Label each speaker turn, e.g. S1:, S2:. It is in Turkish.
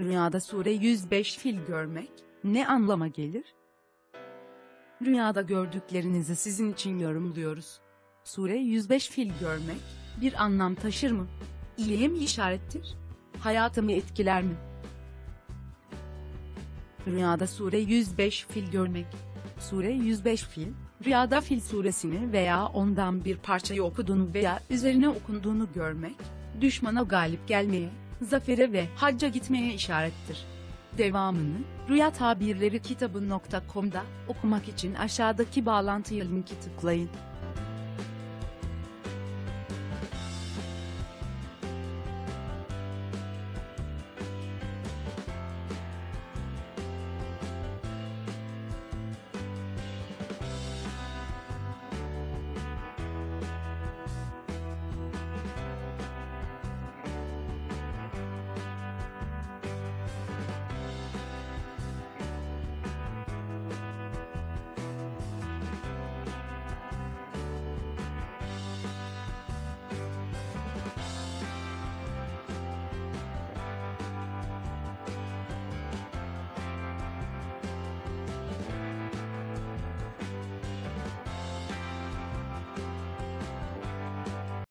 S1: Rüyada sure 105 fil görmek ne anlama gelir? Rüyada gördüklerinizi sizin için yorumluyoruz. Sure 105 fil görmek bir anlam taşır mı? İyiye mi işarettir? Hayatımı etkiler mi? Rüyada sure 105 fil görmek. Sure 105 fil, rüyada fil suresini veya ondan bir parçayı okuduğunu veya üzerine okunduğunu görmek, düşmana galip gelmeye, zafere ve hacca gitmeye işarettir. Devamını, Rüya Tabirleri kitabı.com'da okumak için aşağıdaki bağlantıya linki tıklayın.